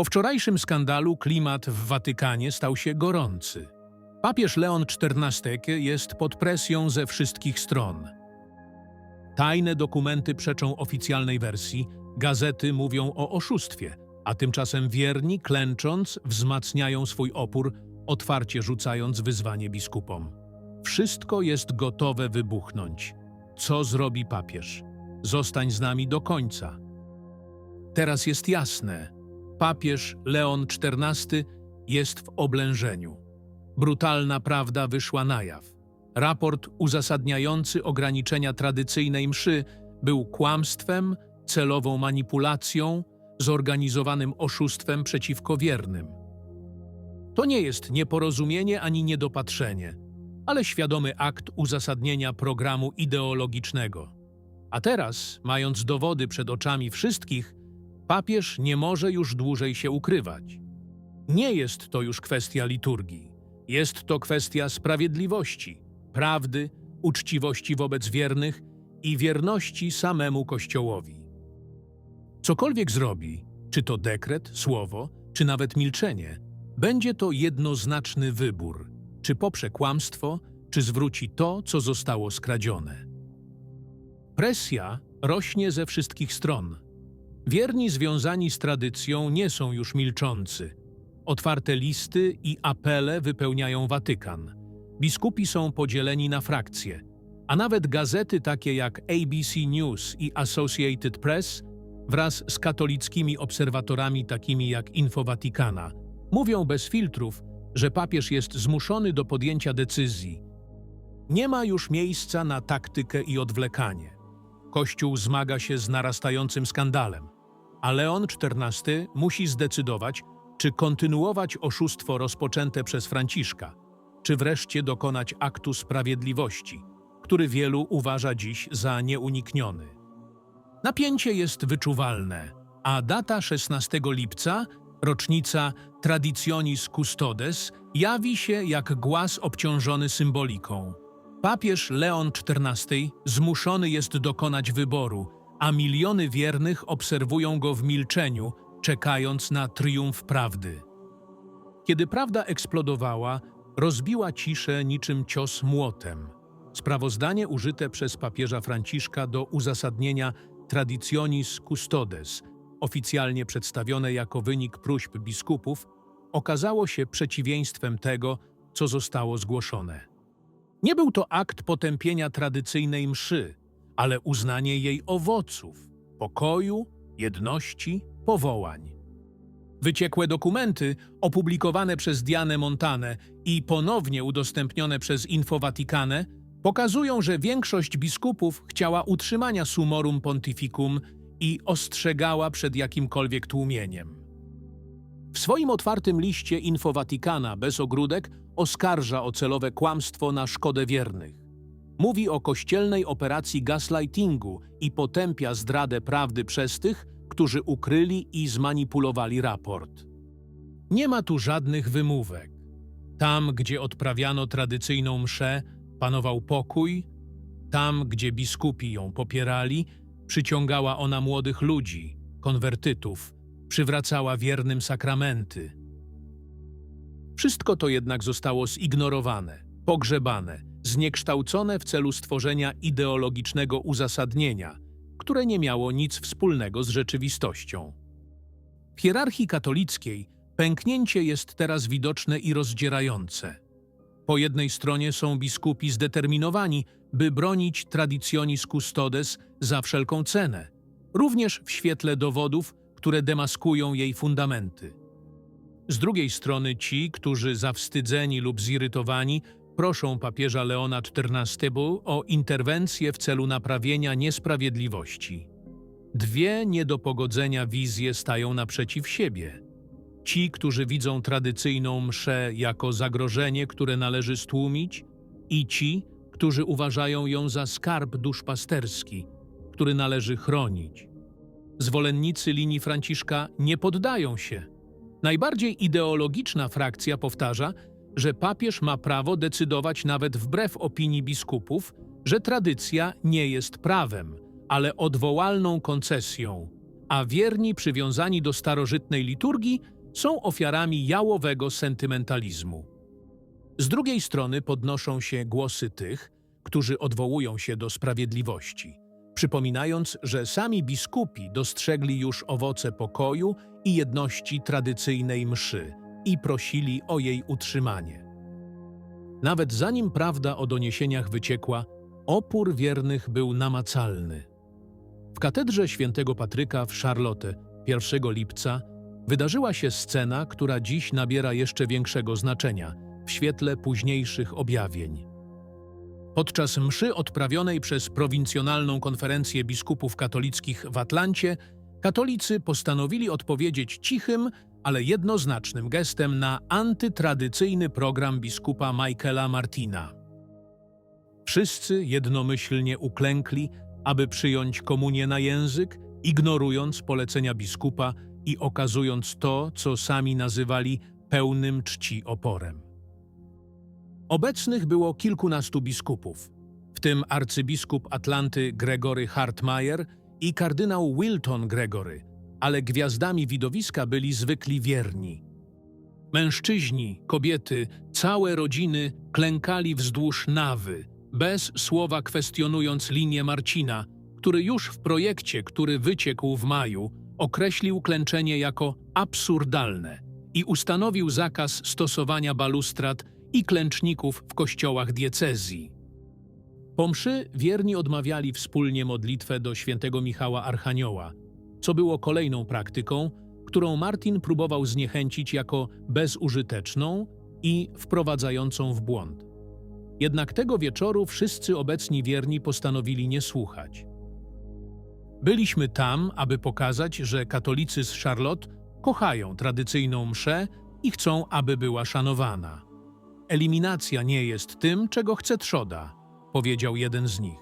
Po wczorajszym skandalu klimat w Watykanie stał się gorący. Papież Leon XIV jest pod presją ze wszystkich stron. Tajne dokumenty przeczą oficjalnej wersji, gazety mówią o oszustwie, a tymczasem wierni, klęcząc, wzmacniają swój opór, otwarcie rzucając wyzwanie biskupom. Wszystko jest gotowe wybuchnąć. Co zrobi papież? Zostań z nami do końca. Teraz jest jasne. Papież Leon XIV jest w oblężeniu. Brutalna prawda wyszła na jaw. Raport uzasadniający ograniczenia tradycyjnej mszy był kłamstwem, celową manipulacją, zorganizowanym oszustwem przeciwko wiernym. To nie jest nieporozumienie ani niedopatrzenie, ale świadomy akt uzasadnienia programu ideologicznego. A teraz, mając dowody przed oczami wszystkich, papież nie może już dłużej się ukrywać. Nie jest to już kwestia liturgii. Jest to kwestia sprawiedliwości, prawdy, uczciwości wobec wiernych i wierności samemu Kościołowi. Cokolwiek zrobi, czy to dekret, słowo, czy nawet milczenie, będzie to jednoznaczny wybór, czy poprze kłamstwo, czy zwróci to, co zostało skradzione. Presja rośnie ze wszystkich stron. Wierni związani z tradycją nie są już milczący. Otwarte listy i apele wypełniają Watykan. Biskupi są podzieleni na frakcje, a nawet gazety takie jak ABC News i Associated Press wraz z katolickimi obserwatorami takimi jak Info Watikana mówią bez filtrów, że papież jest zmuszony do podjęcia decyzji. Nie ma już miejsca na taktykę i odwlekanie. Kościół zmaga się z narastającym skandalem, a Leon XIV musi zdecydować, czy kontynuować oszustwo rozpoczęte przez Franciszka, czy wreszcie dokonać aktu sprawiedliwości, który wielu uważa dziś za nieunikniony. Napięcie jest wyczuwalne, a data 16 lipca, rocznica Traditionis Custodes, jawi się jak głaz obciążony symboliką. Papież Leon XIV zmuszony jest dokonać wyboru, a miliony wiernych obserwują go w milczeniu, czekając na triumf prawdy. Kiedy prawda eksplodowała, rozbiła ciszę niczym cios młotem. Sprawozdanie użyte przez papieża Franciszka do uzasadnienia Traditionis Custodes, oficjalnie przedstawione jako wynik próśb biskupów, okazało się przeciwieństwem tego, co zostało zgłoszone. Nie był to akt potępienia tradycyjnej mszy, ale uznanie jej owoców pokoju, jedności, powołań. Wyciekłe dokumenty, opublikowane przez Dianę Montanę i ponownie udostępnione przez Info Vaticane, pokazują, że większość biskupów chciała utrzymania sumorum pontificum i ostrzegała przed jakimkolwiek tłumieniem. W swoim otwartym liście Info Vaticana bez ogródek oskarża o celowe kłamstwo na szkodę wiernych. Mówi o kościelnej operacji gaslightingu i potępia zdradę prawdy przez tych, którzy ukryli i zmanipulowali raport. Nie ma tu żadnych wymówek. Tam, gdzie odprawiano tradycyjną mszę, panował pokój, tam, gdzie biskupi ją popierali, przyciągała ona młodych ludzi, konwertytów, przywracała wiernym sakramenty. Wszystko to jednak zostało zignorowane, pogrzebane, zniekształcone w celu stworzenia ideologicznego uzasadnienia, które nie miało nic wspólnego z rzeczywistością. W hierarchii katolickiej pęknięcie jest teraz widoczne i rozdzierające. Po jednej stronie są biskupi zdeterminowani, by bronić traditionis custodes za wszelką cenę, również w świetle dowodów, które demaskują jej fundamenty. Z drugiej strony ci, którzy zawstydzeni lub zirytowani proszą papieża Leona XIV o interwencję w celu naprawienia niesprawiedliwości. Dwie nie do pogodzenia wizje stają naprzeciw siebie. Ci, którzy widzą tradycyjną mszę jako zagrożenie, które należy stłumić, i ci, którzy uważają ją za skarb duszpasterski, który należy chronić. Zwolennicy linii Franciszka nie poddają się. Najbardziej ideologiczna frakcja powtarza, że papież ma prawo decydować nawet wbrew opinii biskupów, że tradycja nie jest prawem, ale odwołalną koncesją, a wierni przywiązani do starożytnej liturgii są ofiarami jałowego sentymentalizmu. Z drugiej strony podnoszą się głosy tych, którzy odwołują się do sprawiedliwości, przypominając, że sami biskupi dostrzegli już owoce pokoju i jedności tradycyjnej mszy i prosili o jej utrzymanie. Nawet zanim prawda o doniesieniach wyciekła, opór wiernych był namacalny. W katedrze świętego Patryka w Charlotte 1 lipca wydarzyła się scena, która dziś nabiera jeszcze większego znaczenia w świetle późniejszych objawień. Podczas mszy odprawionej przez prowincjonalną konferencję biskupów katolickich w Atlancie, katolicy postanowili odpowiedzieć cichym, ale jednoznacznym gestem na antytradycyjny program biskupa Michaela Martina. Wszyscy jednomyślnie uklękli, aby przyjąć komunię na język, ignorując polecenia biskupa i okazując to, co sami nazywali pełnym czci oporem. Obecnych było kilkunastu biskupów, w tym arcybiskup Atlanty Gregory Hartmayer i kardynał Wilton Gregory, ale gwiazdami widowiska byli zwykli wierni. Mężczyźni, kobiety, całe rodziny klękali wzdłuż nawy, bez słowa kwestionując linię Marcina, który już w projekcie, który wyciekł w maju, określił klęczenie jako absurdalne i ustanowił zakaz stosowania balustrad i klęczników w kościołach diecezji. Po mszy wierni odmawiali wspólnie modlitwę do świętego Michała Archanioła, co było kolejną praktyką, którą Martin próbował zniechęcić jako bezużyteczną i wprowadzającą w błąd. Jednak tego wieczoru wszyscy obecni wierni postanowili nie słuchać. Byliśmy tam, aby pokazać, że katolicy z Charlotte kochają tradycyjną mszę i chcą, aby była szanowana. Eliminacja nie jest tym, czego chce trzoda, powiedział jeden z nich.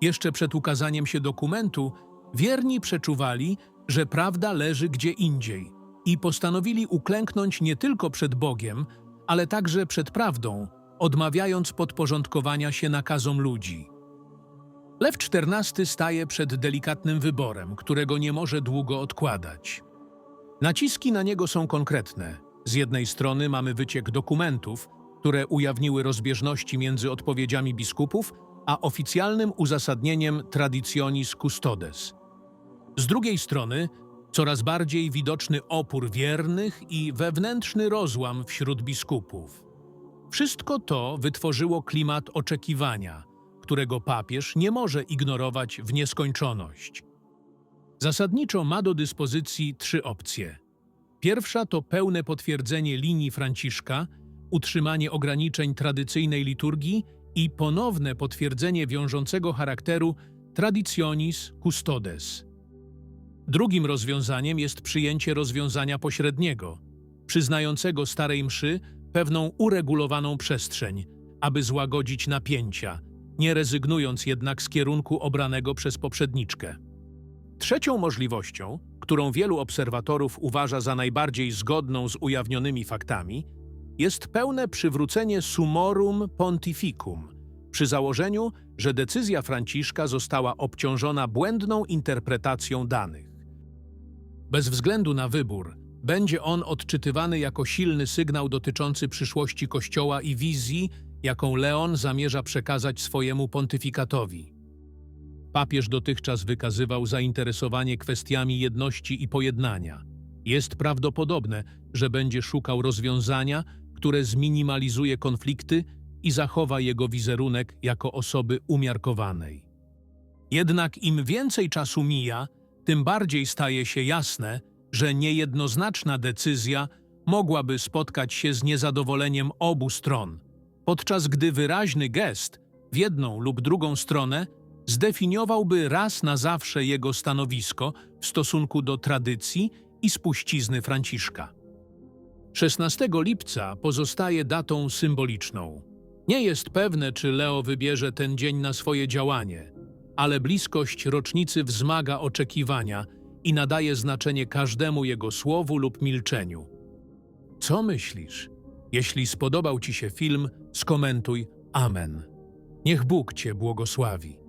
Jeszcze przed ukazaniem się dokumentu, wierni przeczuwali, że prawda leży gdzie indziej i postanowili uklęknąć nie tylko przed Bogiem, ale także przed prawdą, odmawiając podporządkowania się nakazom ludzi. Lew XIV staje przed delikatnym wyborem, którego nie może długo odkładać. Naciski na niego są konkretne. Z jednej strony mamy wyciek dokumentów, które ujawniły rozbieżności między odpowiedziami biskupów, a oficjalnym uzasadnieniem Traditionis Custodes. Z drugiej strony coraz bardziej widoczny opór wiernych i wewnętrzny rozłam wśród biskupów. Wszystko to wytworzyło klimat oczekiwania, którego papież nie może ignorować w nieskończoność. Zasadniczo ma do dyspozycji trzy opcje. Pierwsza to pełne potwierdzenie linii Franciszka, utrzymanie ograniczeń tradycyjnej liturgii i ponowne potwierdzenie wiążącego charakteru Traditionis Custodes. Drugim rozwiązaniem jest przyjęcie rozwiązania pośredniego, przyznającego Starej Mszy pewną uregulowaną przestrzeń, aby złagodzić napięcia, nie rezygnując jednak z kierunku obranego przez poprzedniczkę. Trzecią możliwością, którą wielu obserwatorów uważa za najbardziej zgodną z ujawnionymi faktami, jest pełne przywrócenie sumorum pontificum, przy założeniu, że decyzja Franciszka została obciążona błędną interpretacją danych. Bez względu na wybór, będzie on odczytywany jako silny sygnał dotyczący przyszłości Kościoła i wizji, jaką Leon zamierza przekazać swojemu pontyfikatowi. Papież dotychczas wykazywał zainteresowanie kwestiami jedności i pojednania. Jest prawdopodobne, że będzie szukał rozwiązania, które zminimalizuje konflikty i zachowa jego wizerunek jako osoby umiarkowanej. Jednak im więcej czasu mija, tym bardziej staje się jasne, że niejednoznaczna decyzja mogłaby spotkać się z niezadowoleniem obu stron, podczas gdy wyraźny gest w jedną lub drugą stronę zdefiniowałby raz na zawsze jego stanowisko w stosunku do tradycji i spuścizny Franciszka. 16 lipca pozostaje datą symboliczną. Nie jest pewne, czy Leo wybierze ten dzień na swoje działanie, ale bliskość rocznicy wzmaga oczekiwania i nadaje znaczenie każdemu jego słowu lub milczeniu. Co myślisz? Jeśli spodobał Ci się film, skomentuj Amen. Niech Bóg Cię błogosławi.